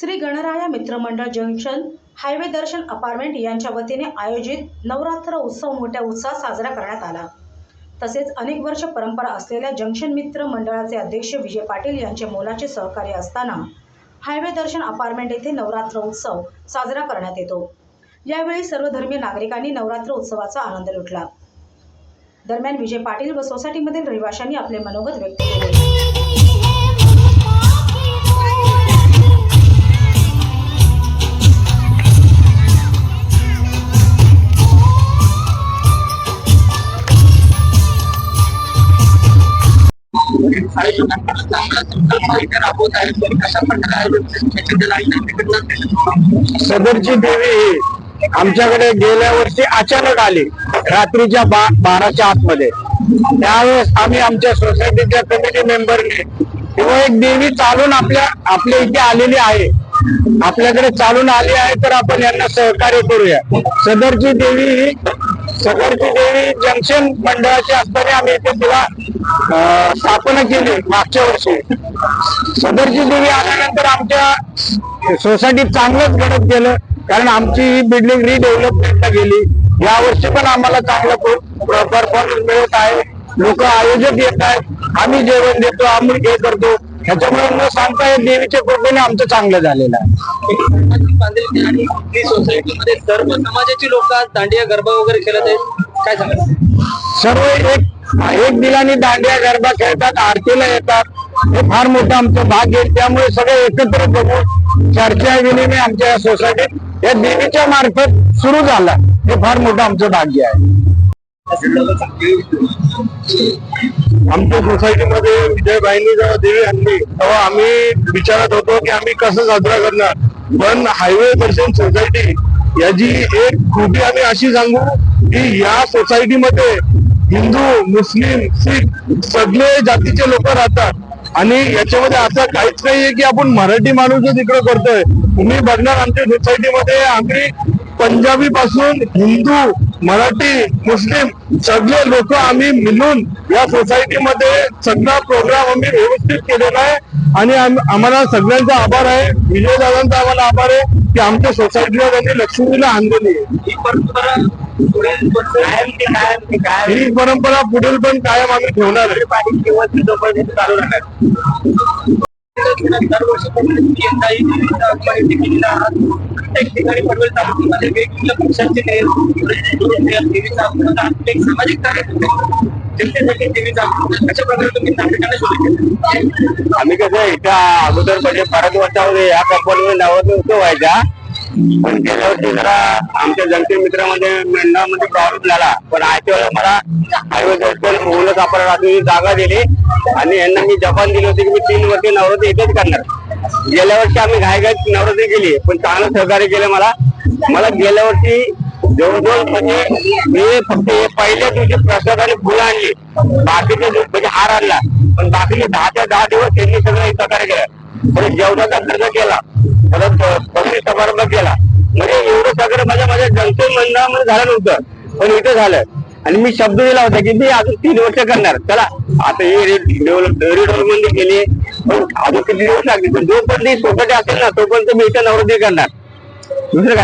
श्री गणराया मित्रमंडळ junction highway दर्शन apartment यांच्या वतीने आयोजित नवरात्र उत्सव मोठ्या उत्साहात साजरा करण्यात आला. तसेच अनेक वर्ष परंपरा असलेल्या जंक्शन मित्र मंडळाचे अध्यक्ष विजय पाटील यांचे मोलाचे सहकार्य असताना हायवे दर्शन अपार्टमेंट येथे नवरात्र उत्सव साजरा करण्यात येतो. यावेळी सर्व धर्मीय नागरिकांनी नवरात्र उत्सवाचा आनंद लुटला. दरम्यान विजय पाटील व सोसायटीमधील रहिवाशांनी आपले मनोगत व्यक्त केले. सदरची देवी ही आमच्याकडे गेल्या वर्षी अचानक आली रात्रीच्या बा बाराच्या आतमध्ये. त्यावेळेस आम्ही आमच्या सोसायटीच्या कमिटी मेंबरने किंवा एक देवी चालून आपल्या आपल्या इथे आलेली आहे. आपल्याकडे चालून आली आहे तर आपण यांना सहकार्य करूया. सदरची देवी ही सदरची देवी जंक्शन मंडळाची असताना आम्ही इथे तिला स्थापना केली मागच्या वर्षी. सदरची देवी आल्यानंतर आमच्या सोसायटीत चांगलंच घडत गेलं कारण आमची ही बिल्डिंग रिडेव्हलपमेंटला गेली. या वर्षी पण आम्हाला चांगला परफॉर्मन्स मिळत आहे. लोक आयोजक येत आहेत. आम्ही जेवण देतो आम्ही हे करतो. ह्याच्यामुळे न सांगता देवीच्या कृपेने आमचं चांगलं झालेलं आहे. सोसायटीमध्ये सर्व समाजाची लोक आज दांडिया गरबा वगैरे खेळत आहेत काय सर्व एक एक दिलाने दांडिया गरबा खेळतात आरतीला येतात. हे फार मोठं आमचं भाग्य आहे. त्यामुळे सगळे एकत्र बघून चर्चा विनिमय आमच्या सोसायटीत या देवीच्या मार्फत सुरू झाला. हे फार मोठं आमचं भाग्य आहे. आमच्या सोसायटीमध्ये विजयबाईंनी जेव्हा देवी आणली तेव्हा आम्ही विचारत होतो की आम्ही कसं साजरा करणार. पण हायवे दर्शन सोसायटी याची एक खूबी आम्ही अशी सांगू की या सोसायटीमध्ये हिंदू मुस्लिम शीख सगळे जातीचे लोक राहतात. आणि याच्यामध्ये असं काहीच नाहीये की आपण मराठी माणूसच इकडे करतोय. तुम्ही बघणार आमच्या सोसायटीमध्ये आम्ही पंजाबी पासून हिंदू मराठी मुस्लिम सगळे लोक आम्ही मिळून या सोसायटीमध्ये सगळा प्रोग्राम आम्ही व्यवस्थित केलेला आहे. आणि आम- आम्हाला सगळ्यांचा आभार आहे. विजय दादांचा आम्हाला आभार आहे की आमच्या सोसायटीला त्यांनी लक्ष्मीला आणलेली आहे. ही ही परंपरा पुढील पण कायम आम्ही ठेवणार आहे. प्रत्येक ठिकाणी पनवेल तालुक्यामध्ये वेगवेगळ्या पक्षांचे नेते सामाजिक कार्य जनतेसाठी अशा प्रकारे तुम्ही नागरिकांना आम्ही कसं इथं अगोदर म्हणजे बऱ्याच वर्षामध्ये या कंपनीमध्ये नव्हतो व्हायच्या पण जरा आमच्या जनते मित्रामध्ये मेंढामध्ये प्रॉब्लेम झाला. पण आयच्या वेळेला मला आयुर्वेद दर्शन मोहन कापड रात्री जागा दिली. आणि यांना मी जपान दिली होती की मी तीन वर्षे नवरात्री इथेच करणार. गेल्या वर्षी आम्ही घाईघाईत नवरात्री केली पण चांगलं सहकार्य केलं मला. मला गेल्या वर्षी जवळजवळ म्हणजे मी फक्त पहिल्या दिवशी प्रसाद आणि फुलं आणली. बाकीचे म्हणजे हार आणला. पण बाकीचे दहा ते दहा दिवस त्यांनी सगळं सहकार्य केलं. पण जेवणाचा खर्च केला. परत पक्षी समारंभ केला. म्हणजे एवढं सगळं माझ्या माझ्या जनते मंडळामध्ये झालं नव्हतं. पण इथं झालं. आणि मी शब्द दिला होता की मी अजून तीन वर्ष करणार. चला आता हे डेव्हलपमेंट केली. अजून किती दिवस लागले पण जोपर्यंत सोबत असेल ना तोपर्यंत मी इथं नवरात्री करणार. दुसरं काय?